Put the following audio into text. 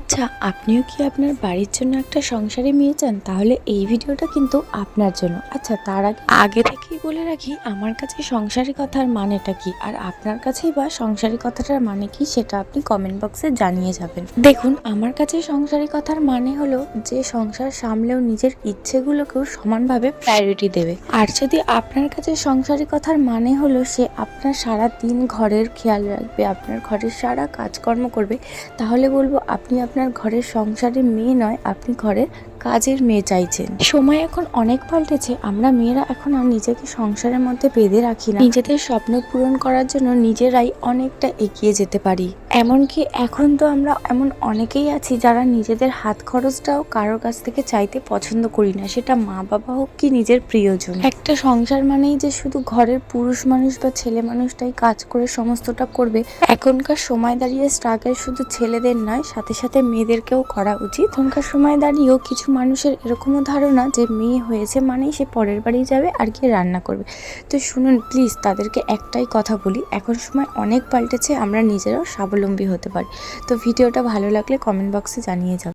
আচ্ছা আপনিও কি আপনার বাড়ির জন্য একটা সংসারে মেয়ে চান? তাহলে এই ভিডিওটা কিন্তু আপনার জন্য। আচ্ছা তার আগে আগে থেকেই বলে রাখি, আমার কাছে সংসারী কথার মানেটা কি? আর আপনার কাছেই বা সংসারী কথাটার মানে কি সেটা আপনি কমেন্ট বক্সে জানিয়ে যাবেন। দেখুন, আমার কাছে সংসারী কথার মানে হলো যে সংসার সামলেও নিজের ইচ্ছেগুলোকেও সমানভাবে প্রায়োরিটি দেবে। আর যদি আপনার কাছে সংসারী কথার মানে হলো সে আপনার সারা দিন ঘরের খেয়াল রাখবে, আপনার ঘরের সারা কাজকর্ম করবে, তাহলে বলব আপনি আপনার ঘরের সংসারের মেয়ে নয়, আপনি ঘরের কাজের মেয়ে চাইছেন। সময় এখন অনেক পাল্টেছে, আমরা মেয়েরা এখন আর নিজেকে সংসারের মধ্যে বেঁধে রাখি না। নিজেদের স্বপ্ন পূরণ করার জন্য নিজেরাই অনেকটা এগিয়ে যেতে পারি। এমনকি এখন তো আমরা এমন অনেকেই আছি যারা নিজেদের হাত খরচটাও কারোর কাছ থেকে চাইতে পছন্দ করি না। সেটা মা বাবা হোক কি নিজের প্রিয়জন। একটা সংসার মানেই যে শুধু ঘরের পুরুষ মানুষ বা ছেলে মানুষটাই কাজ করে সমস্তটা করবে। এখনকার সময় দাঁড়িয়ে স্ট্রাগল শুধু ছেলেদের নয়, সাথে সাথে মেয়েদেরকেও করা উচিত। এখনকার সময় দাঁড়িয়েও কিছু মানুষের এরকমও ধারণা যে মেয়ে হয়েছে মানেই সে পরের বাড়ি যাবে আর গিয়ে রান্না করবে। তো শুনুন প্লিজ তাদেরকে একটাই কথা বলি, এখন সময় অনেক পাল্টেছে, আমরা নিজেরাও স্বাবলম্বী হতে পারে। তো ভিডিওটা ভালো লাগলে কমেন্ট বক্সে জানিয়ে যাও